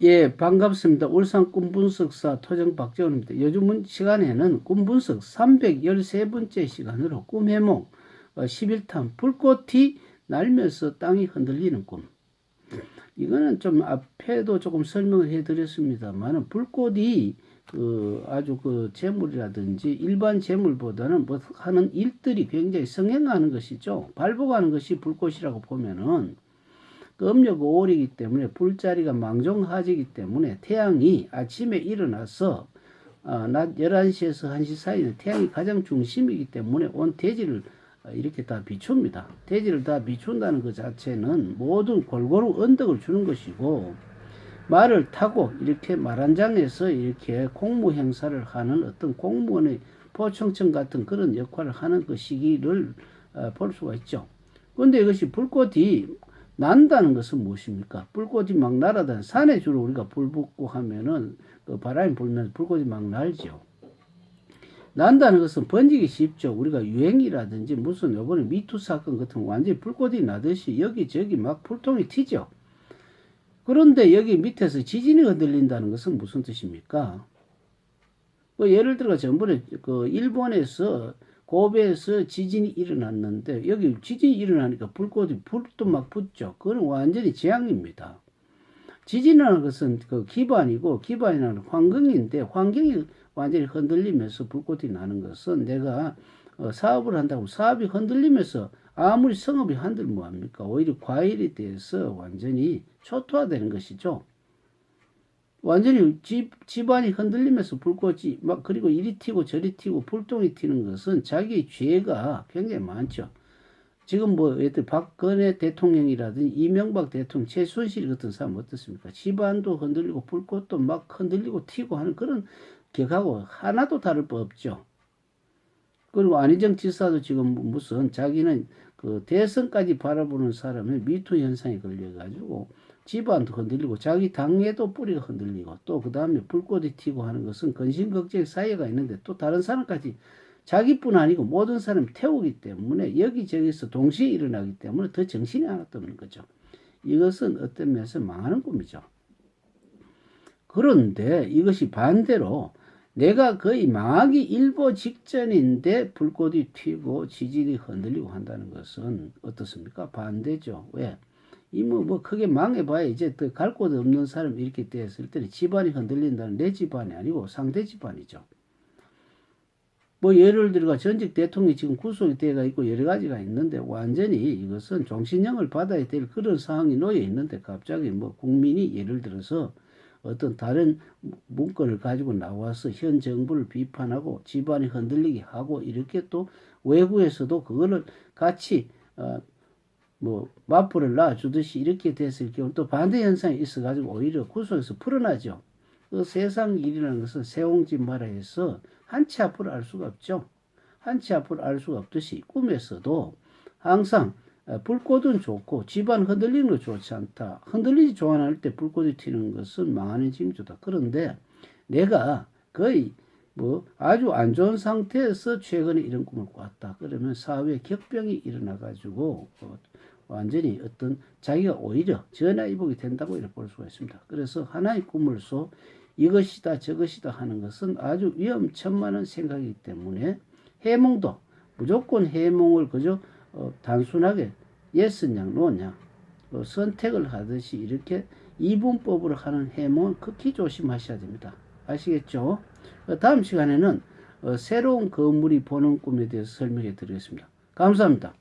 예, 반갑습니다. 울산 꿈분석사 토정 박재원입니다. 요즘 시간에는 꿈분석 313번째 시간으로 꿈해몽 11탄 불꽃이 날면서 땅이 흔들리는 꿈. 이거는 좀 앞에도 조금 설명을 해드렸습니다만 불꽃이 그 아주 그 재물이라든지 일반 재물보다는 뭐 하는 일들이 굉장히 성행하는 것이죠. 발복하는 것이 불꽃이라고 보면은 그 음력 5월이기 때문에 불자리가 망종하지기 때문에 태양이 아침에 일어나서 어, 낮 11시에서 1시 사이는 태양이 가장 중심이기 때문에 온 대지를 어, 이렇게 다 비춥니다. 대지를 다 비춘다는 것 자체는 모든 골고루 언덕을 주는 것이고 말을 타고 이렇게 말한장에서 이렇게 공무 행사를 하는 어떤 공무원의 포청청 같은 그런 역할을 하는 그 시기를 어, 볼 수가 있죠. 그런데 이것이 불꽃이 난다는 것은 무엇입니까? 불꽃이 막 날아다니는 산에 주로 우리가 불 붙고 하면은 그 바람이 불면 불꽃이 막 날죠. 난다는 것은 번지기 쉽죠. 우리가 유행이라든지 무슨 요번에 미투 사건 같은 완전히 불꽃이 나듯이 여기저기 막 불통이 튀죠. 그런데 여기 밑에서 지진이 흔들린다는 것은 무슨 뜻입니까? 그 예를 들어 전번에 그 일본에서 고베에서 지진이 일어났는데 여기 지진이 일어나니까 불꽃이 불도 막 붙죠. 그건 완전히 재앙입니다. 지진이라는 것은 그 기반이고 기반이라는 환경인데 환경이 완전히 흔들리면서 불꽃이 나는 것은 내가 어, 사업을 한다고 사업이 흔들리면서 아무리 성업이 한들 뭐합니까? 오히려 과일에 대해서 완전히 초토화되는 것이죠. 완전히 집, 집안이 흔들리면서 불꽃이 막 그리고 이리 튀고 저리 튀고 불똥이 튀는 것은 자기 죄가 굉장히 많죠. 지금 뭐 예를 박근혜 대통령이라든지 이명박 대통령, 최순실 같은 사람 어떻습니까? 집안도 흔들리고 불꽃도 막 흔들리고 튀고 하는 그런 격하고 하나도 다를 바 없죠. 그리고 안희정 지사도 지금 무슨 자기는 그 대선까지 바라보는 사람의 미투 현상에 걸려가지고 집안도 흔들리고 자기 당에도 뿌리가 흔들리고 또 그 다음에 불꽃이 튀고 하는 것은 근심걱정 사이가 있는데 또 다른 사람까지 자기뿐 아니고 모든 사람 태우기 때문에 여기저기서 동시에 일어나기 때문에 더 정신이 하나도 없는 거죠. 이것은 어떤 면에서 망하는 꿈이죠. 그런데 이것이 반대로 내가 거의 망하기 일보 직전인데 불꽃이 튀고 지진이 흔들리고 한다는 것은 어떻습니까? 반대죠. 왜? 이뭐 뭐 크게 망해봐야 이제 더 갈 곳 없는 사람 이렇게 되었을 때는 집안이 흔들린다는 내 집안이 아니고 상대 집안이죠. 뭐 예를 들어 전직 대통령이 지금 구속이 되가 있고 여러 가지가 있는데 완전히 이것은 종신형을 받아야 될 그런 상황이 놓여 있는데 갑자기 뭐 국민이 예를 들어서 어떤 다른 문건을 가지고 나와서 현 정부를 비판하고 집안이 흔들리게 하고 이렇게 또 외국에서도 그거를 같이 어, 뭐 맞불을 놔주듯이 이렇게 됐을 경우 또 반대 현상이 있어가지고 오히려 구속에서 풀어나죠. 그 세상 일이라는 것은 세옹지 마라 해서 한 치 앞으로 알 수가 없죠. 한 치 앞으로 알 수가 없듯이 꿈에서도 항상 어, 불꽃은 좋고 집안 흔들리는 거 좋지 않다. 흔들리지 좋아할 때 불꽃이 튀는 것은 망하는 징조다. 그런데 내가 거의 뭐 아주 안 좋은 상태에서 최근에 이런 꿈을 꿨다. 그러면 사회에 격병이 일어나 가지고 어, 완전히 어떤 자기가 오히려 전화위복이 된다고 이렇게 볼 수가 있습니다. 그래서 하나의 꿈을 소 이것이다 저것이다 하는 것은 아주 위험천만한 생각이기 때문에 해몽도 무조건 해몽을 그저 어, 단순하게 예스냐 노냐 어, 선택을 하듯이 이렇게 이분법으로 하는 해몽은 극히 조심하셔야 됩니다. 아시겠죠? 어, 다음 시간에는 어, 새로운 건물이 보는 꿈에 대해서 설명해 드리겠습니다. 감사합니다.